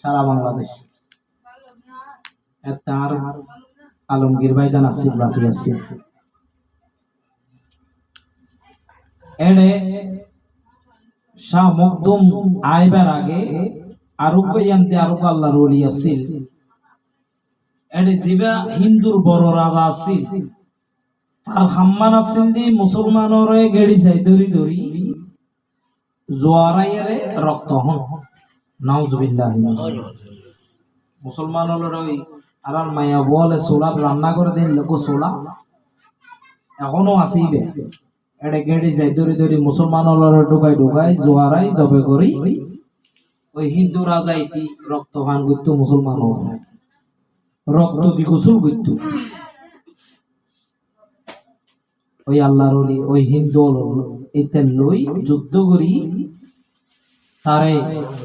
সারা বাংলাদেশ। তার আলমগীর ভাইজান আসিফ বাসি আসিফ এড়ে শাহ আইবার আগে আরোগ্য ইয়ান্তে আরোগ্য আল্লাহর ওলি আসিল এড়ে জিবা হিন্দুর বড় রাজা আসিল তার হাম্মান আসিল দি মুসলমানরে গেড়ি যাই ধরি ধরি, জোয়ারাইয়ারে রক্ত হন। নাউজুবিল্লাহ মুসলমান হলো ওই আর মায়া বলে সোলার রান্না করে দিন লোক সোলা এখনও আসিবে। এড়ে গেড়ি যাই ধরি ধরি মুসলমান হলো ঢুকাই ঢুকাই জোয়ারাই জবে করি। ওই হিন্দু রাজা ইতি রক্ত পান করতো মুসলমান হল রক্ত দি গোসল ওই আল্লাহর ওই হিন্দু এতে লই যুদ্ধ করি। তারে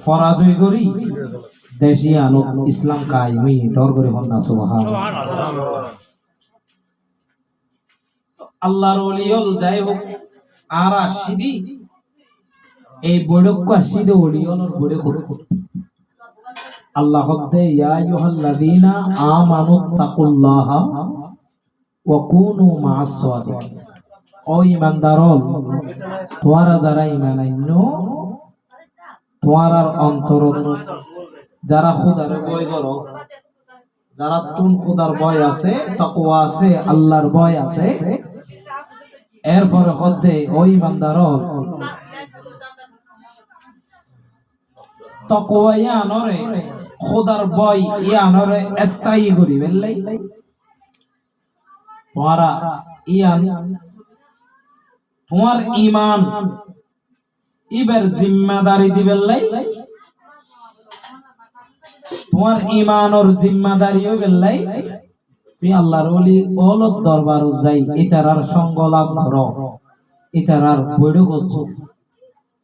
পরাজয় করি। দেশি আলো ইসলাম কায়েমি ডর করে হন না, সুবহান আল্লাহর ওলি হল যাই হোক, আর আসিদি এই বড়ক আসিদে ওলি হলর বড়ে করে আল্লাহ হদ্দে ইয়া আইয়ুহাল্লাযীনা আমানু তাকুল্লাহা ওয়া কুনু মা'আস সাদিকিন ও ইমানদারল তোমরা যারা ইমান আইন্য তোমার অন্তর যারা খুদার ভয় করো, যারা তুন খুদার ভয় আছে, তাকওয়া আছে, আল্লাহর ভয় আছে, এরপরে হদ্দে ও ইমানদারল তাকওয়া ইয়ানরে খুদার ভয় ইয়ানরে স্থায়ী করি তোমারা ইয়ান তোমার ইমান ইবার জিম্মাদারি দিবেন লাই। তোমার ইমানর জিম্মাদারি হইবেন লাই। তুমি আল্লাহর ওলি ওলত দরবার যাই ইতারার সঙ্গ লাভ করো ইতারার বৈঠ করছ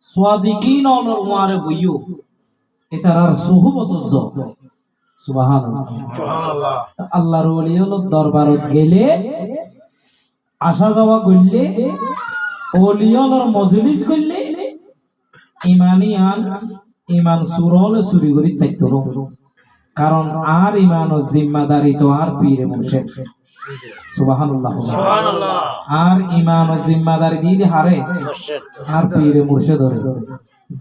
সাদিকিন অলর মারে বইও ইতারার সুহবত সুবহানাল্লাহ। সুবহানাল্লাহ। আল্লাহর ওলি ওলত দরবারত গেলে আসা যাওয়া করলে ওলিয়লর মজলিস করলে ইমানি আন ইমান সুরলে চুরি করি থাকতো কারণ আর ইমান ও জিম্মাদারি তো আর পীরে মুর্শেদ সুবহানাল্লাহ। আর ইমান ও জিম্মাদারি দিয়ে হারে আর পীরে মুর্শেদ ধরে।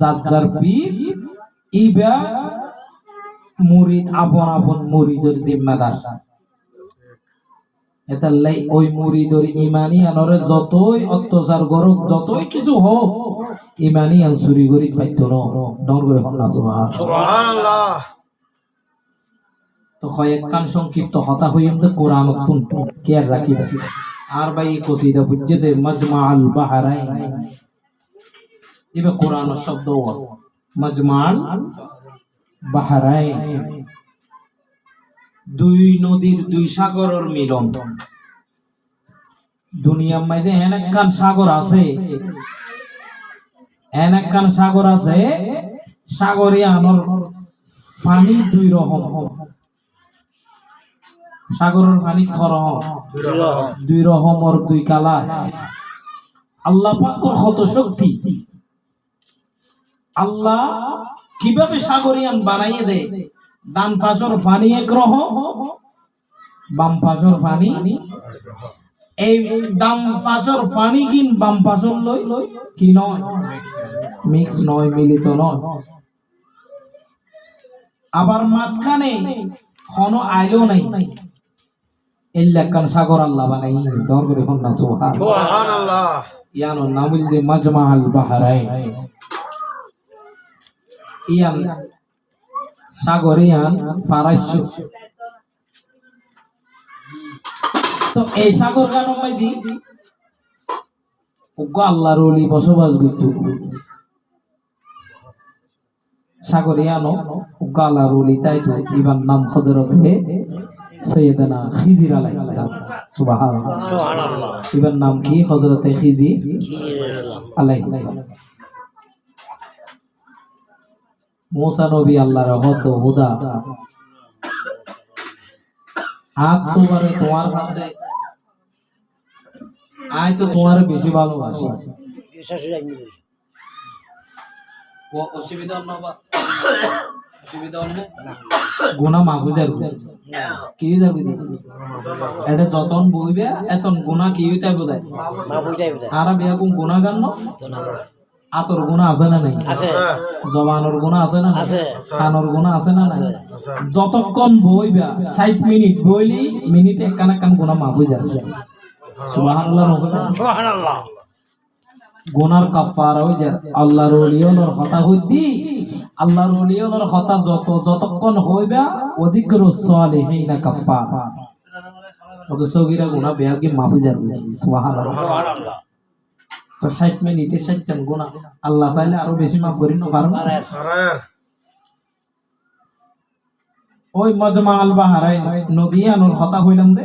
যার যার পীর ইবা মুরিদ আপন আপন মুরিদের জিম্মাদার। এতাল্লাই ওই মুরিদর ইমানি আনরে যতই অত্যাচার করুক যতই কিছু হোক ইমানি আন চুরি করি পাইত ন ডর করে সুবহান। সুবহানাল্লাহ। তো কয়েকখান সংক্ষিপ্ত হতা হইম তো কোরআন তুন কেয়ার রাখি আর ভাই কসিদা বুঝছে দে মজমা আল বাহারাইন। এবার কোরআন শব্দ মজমা আল বাহারাইন। দুই নদীর দুই সাগরের মিলন। দুনিয়ার মধ্যে এন একখান সাগর আছে। এন একখান সাগর আছে সাগরে আনর পানি দুই রকম। সাগরের পানি খরম দুই রকমর দুই কালার। আল্লাহ পাকর কত শক্তি। আল্লাহ কীভাবে সাগরিয়ান বানাইয়ে দেয়? ডান পাশর পানি এক রকম, বাম পাশর পানি এই ডান পাশর পানি কিন বাম পাশর লই কি নয়? মিক্স নয় মিলিত নয়। আবার মাঝখানে কোনো আইলো নাই। এল্লাকান সাগর আল্লাহ বানাই ডর করে হন না সুবহান। সুবহানাল্লাহ। ইয়ানো নামুল দে মাজমা আল বাহারাইন। ইয়ান সাগরিয়ান ফারাইশ তো এই সাগর আল্লাহর ওলি বসবাস ওগো আল্লাহর ওলি তাই তো নাম হযরত হে সৈয়দনা খিজির আলাইহিস সুবহানাল্লাহ সুবহানাল্লাহ। ইবার নাম কি? হযরত খিজির আলাইহিস মুসা নবী আল্লাহর হদ হুদা। আজ তোমারে, তোমার কাছে আয় তো তোমার বেশি ভালোবাসি। অসুবিধা না কি যাবে? এটা যতন বইবে এতন কি আর কোন গান আতর গুনা আছে না নাই? জবানোর গুণা আছে না? কানোর গুণা আছে না নাই? যতক্ষণ বইবা ষাট মিনিট বইলি মিনিটে একখান একখান গুণা মাফ হয়ে যাবে। সুবহানাল্লাহ গুনার কাফার হয়ে যায় আল্লাহর ওলিয়নের কথা হইতি আল্লাহর ওলিয়নের কথা যত যতক্ষণ হইবা অধিকর সালিহিনা কাফার। অত সগিরা গুণা বেয়া কি যাবে? সুবহানাল্লাহ। সুবহানাল্লাহ। তো ষাট মিনিটে ষাটটান গুণা আল্লাহ চাইলে আরও বেশি মাফ করি না পারব ওই মজমা আল বাহারাই নদী আনোর কথা হইলাম দে।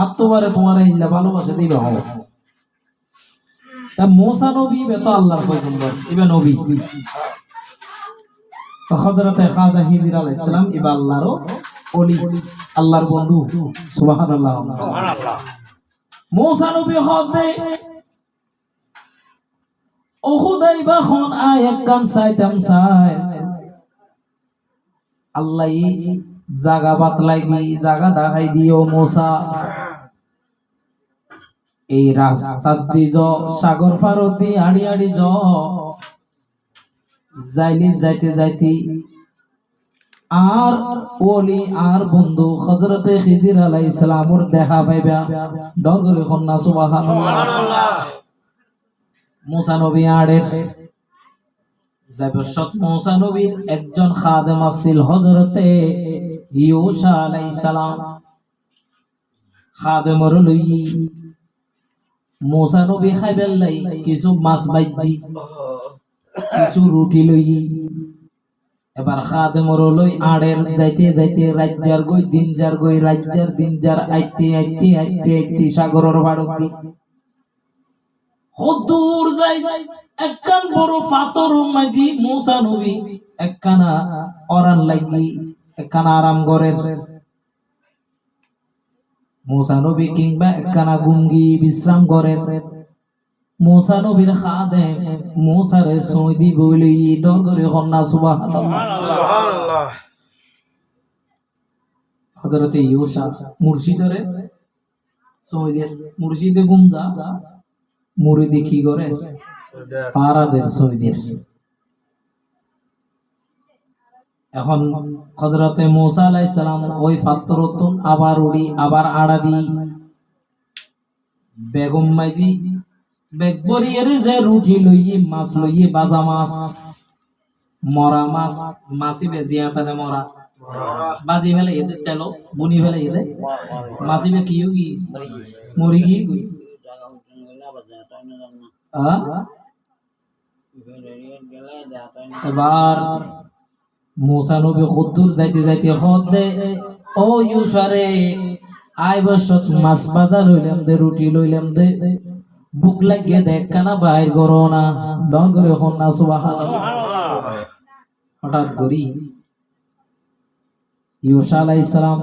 আর তোমারে তোমার ইল্লা ভালোবাসে দিবে হও তা মুসা নবী বে তো আল্লাহর পয়গম্বর ইবে নবী। তো হযরতে খাজা হিদির আলাইহিস সালাম ইবা আল্লাহর ওলি আল্লাহর বন্ধু। সুবহানাল্লাহ। সুবহানাল্লাহ। মুসা নবী হদে ও খুদাই বা খন আয় কান সাইতাম সাই আল্লাহ জাগা বাতলাই দি জাগা দেখাই দিও মোসা। এই রাস্তা দি য সাগর পারত দি আড়ি আড়ি য যাইলি যাইতে যাইতে। আর ওলি আর বন্ধু হযরতে খিদির আলাইহিস সালামর দেখা পাইবা। ডর করে কন্যা সুবহানাল্লাহ। মুসা নবী আড়ের জাবরশত মুসা নবীর একজন খাদেম আছিল হযরতে ইউসা আলাইহিস সালাম। খাদেমর লই। মুসা নবী খাইবেল লাই কিছু মাছ বাইজি, কিছু রুটি লই। এবার খাদেমর লই আড়ের যাইতে যাইতে রাজ্যার গই দিন যার গই, রাজ্যার দিন যার আইতে আইতে আইতে আইতে সাগরের বাড়তি হদূর যাই একখান বড় পাথর মাঝি, মুসা নবী একখানা অরান লাগি একখানা আরাম ঘরের। মুসা নবী কিংবা একখানা গুঙ্গি বিশ্রাম ঘরের মুসা নবীর খাদে মুসারে সৌদি বলি ডর করে কন্যা সুবহানাল্লাহ হযরতে ইউসা মুর্শিদরে সৌদির মুর্শিদে গুমজা মুরিদি কি করে পারাদের সৌদির এখন হযরতে মুসা আলাইহিস সালাম ওই পাত্রতুন আবার উড়ি, আবার আড়া বেগম মাইজি, বেগ বরিয়ের যে রুটি লইয়ে, মাছ লইয়ে বাজা মাছ, মরা মাছ, মাছি বেজিয়া তানে মরা। বাজি ফেলে এদের তেল, বুনি ফেলে এদের। মাছি বে কি কি? মরি কি এবার মুসা নবী খুদ্দুর যাইতে যাইতে হদ দে, ও ইউসারে আই বসত মাছ বাজার লইলাম দে, রুটি লইলাম দে, বুক লাগিয়ে দেখ কানা বাইর করো না ডন করে এখন না হঠাৎ করি ইউসা আলাইহিস সালাম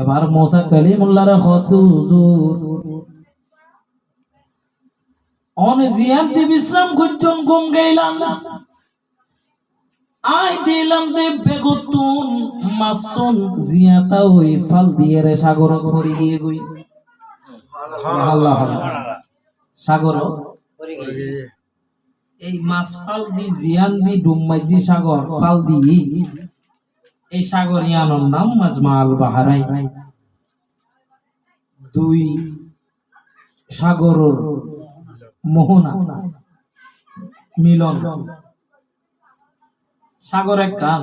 এবার মোসা কালিমুল্লাহর হদ হুজুর অন জিয়ান দি বিশ্রাম করছন, ঘুম গেলাম আই দিলাম দে বেগতুন মাসুন জিয়াতা ওই ফাল দিয়ে রে সাগর ভরি গিয়ে গই। আল্লাহ সাগর? এই মাছ ফাল দি জিয়ান দি ডুম্মাই সাগর ফাল দি এই সাগর ইয়ানোর নাম মাজমা আল বাহারাই। দুই সাগরর মোহনা মিলন। সাগর এক কাল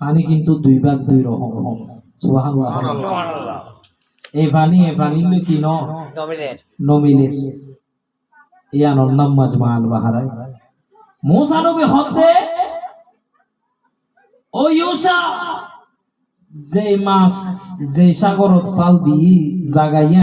পানি কিন্তু দুই ভাগ দুই রকম এই পানি এই পানি কি ন? নমিলে মাজমা আল মুসা নবী হতে ও ইউসা যে মাছ যে সাগরত ফাল দি জাগাইয়া